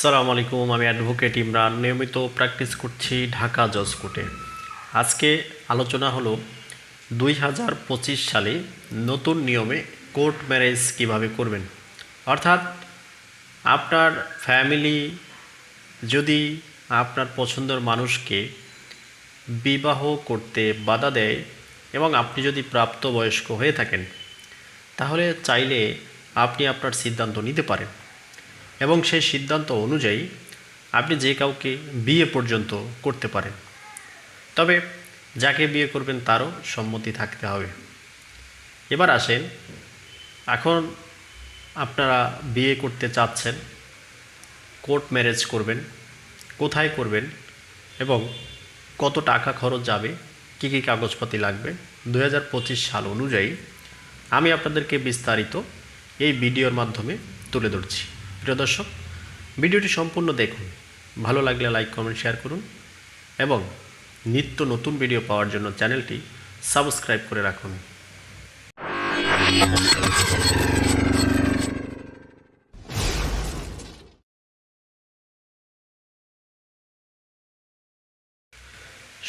সালাম আলাইকুম, আমি অ্যাডভোকেট ইমরান। নিয়মিত প্র্যাকটিস করছি ঢাকা জজ কোর্টে। আজকে আলোচনা হলো দুই হাজার পঁচিশ সালে নতুন নিয়মে কোর্ট ম্যারেজ কীভাবে করবেন? অর্থাৎ আপনার ফ্যামিলি, যদি আপনার পছন্দের মানুষকে বিবাহ করতে বাধা দেয় এবং আপনি যদি প্রাপ্তবয়স্ক হয়ে থাকেন, তাহলে চাইলে আপনি আপনার সিদ্ধান্ত নিতে পারেন। এবং সেই সিদ্ধান্ত অনুযায়ী আপনি যে কাউকে বিয়ে পর্যন্ত করতে পারেন। তবে যাকে বিয়ে করবেন তারও সম্মতি থাকতে হবে। এবার আসেন, এখন আপনারা বিয়ে করতে চাচ্ছেন, কোর্ট ম্যারেজ করবেন, কোথায় করবেন এবং কত টাকা খরচ যাবে, কী কী কাগজপাতি লাগবে দু হাজার পঁচিশ সাল অনুযায়ী আমি আপনাদেরকে বিস্তারিত এই ভিডিওর মাধ্যমে তুলে ধরছি। প্রিয় দর্শক, ভিডিওটি সম্পূর্ণ দেখুন। ভালো লাগলে লাইক, কমেন্ট, শেয়ার করুন এবং নিত্য নতুন ভিডিও পাওয়ার জন্য চ্যানেলটি সাবস্ক্রাইব করে রাখুন।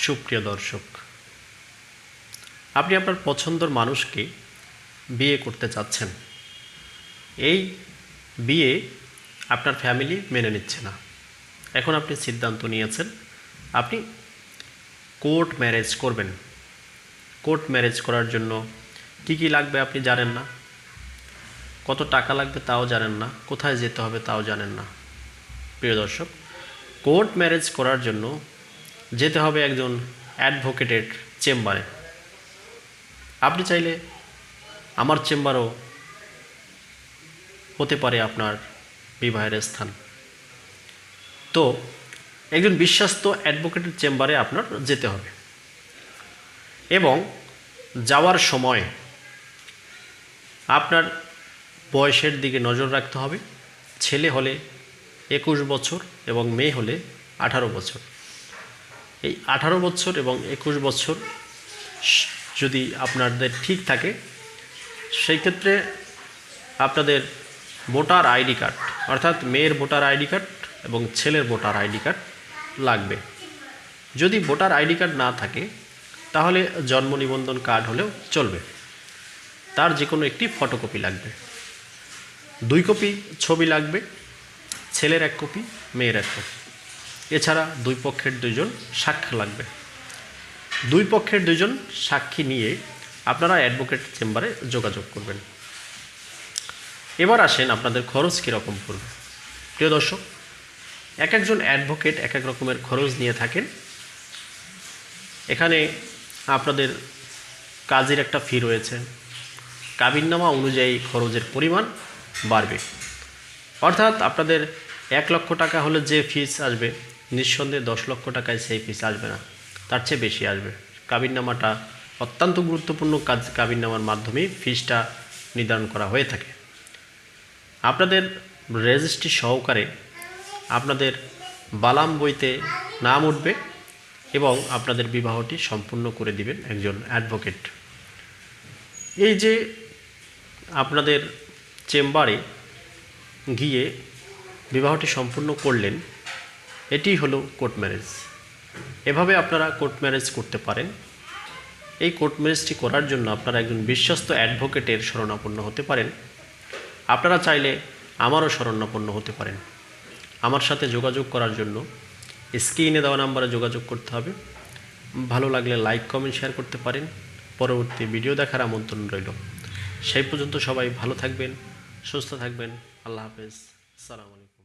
সুপ্রিয় দর্শক, আপনি আপনার পছন্দের মানুষকে বিয়ে করতে চাচ্ছেন। এই বিয়ে আপনার ফ্যামিলি মেনে নিচ্ছে না। এখন আপনি সিদ্ধান্ত নিয়েছেন, আপনি কোর্ট ম্যারেজ করবেন। কোর্ট ম্যারেজ করার জন্য কি কি লাগবে আপনি জানেন না। কত টাকা লাগবে তাও জানেন না, কোথায় যেতে হবে তাও জানেন না। প্রিয় দর্শক কোর্ট ম্যারেজ করার জন্য যেতে হবে একজন অ্যাডভোকেটের চেম্বারে। আপনি চাইলে আমার চেম্বারও হতে পারে আপনার বিবাহের স্থান। তো একজন বিশ্বস্ত অ্যাডভোকেটের চেম্বারে আপনার যেতে হবে। এবং যাওয়ার সময় আপনার বয়সের দিকে নজর রাখতে হবে। ছেলে হলে একুশ বছর এবং মেয়ে হলে আঠারো বছর। এই আঠারো বছর এবং একুশ বছর যদি আপনাদের ঠিক থাকে, সেই ক্ষেত্রে আপনাদের ভোটার আইডি কার্ড, অর্থাৎ মেয়ের ভোটার আইডি কার্ড এবং ছেলের ভোটার আইডি কার্ড লাগবে। যদি ভোটার আইডি কার্ড না থাকে, তাহলে জন্ম নিবন্ধন কার্ড হলেও চলবে। তার যে কোনো একটি ফটোকপি লাগবে। দুই কপি ছবি লাগবে, ছেলের এক কপি, মেয়ের এক কপি। এছাড়া দুই পক্ষের দুজন সাক্ষ্য লাগবে। দুই পক্ষের দুজন সাক্ষী নিয়ে আপনারা অ্যাডভোকেট চেম্বারে যোগাযোগ করবেন। এবার আসেন আপনাদের খরচ কীরকম পড়বে? প্রিয় দর্শক, এক একজন অ্যাডভোকেট এক এক রকমের খরচ নিয়ে থাকেন। এখানে আপনাদের কাজের একটা ফি রয়েছে। কাবিননামা অনুযায়ী খরচের পরিমাণ বাড়বে। অর্থাৎ আপনাদের এক লক্ষ টাকা হলে যে ফিস আসবে, নিঃসন্দেহে দশ লক্ষ টাকায় সেই ফিস আসবে না। তার চেয়ে বেশি আসবে। কাবিননামাটা অত্যন্ত গুরুত্বপূর্ণ কাজ কাবিননামার মাধ্যমে ফিসটা নির্ধারণ করা হয়ে থাকে। আপনাদের রেজিস্ট্রি সহকারে আপনাদের বালাম বইতে নাম উঠবে এবং আপনাদের বিবাহটি সম্পূর্ণ করে দিবেন একজন অ্যাডভোকেট। এই যে আপনাদের চেম্বারে গিয়ে বিবাহটি সম্পূর্ণ করলেন, এটি হলো কোর্ট ম্যারেজ। এভাবে আপনারা কোর্ট ম্যারেজ করতে পারেন। এই কোর্ট ম্যারেজটি করার জন্য আপনারা একজন বিশ্বস্ত অ্যাডভোকেটের শরণাপন্ন হতে পারেন। আপনারা চাইলে আমারও শরণাপন্ন হতে পারেন। আমার সাথে যোগাযোগ করার জন্য স্ক্রিনে দেওয়া নাম্বারে যোগাযোগ করতে হবে। ভালো লাগলে লাইক, কমেন্ট, শেয়ার করতে পারেন। পরবর্তী ভিডিও দেখার আমন্ত্রণ রইল। সেই পর্যন্ত সবাই ভালো থাকবেন, সুস্থ থাকবেন। আল্লাহ হাফেজ। সালাম আলাইকুম।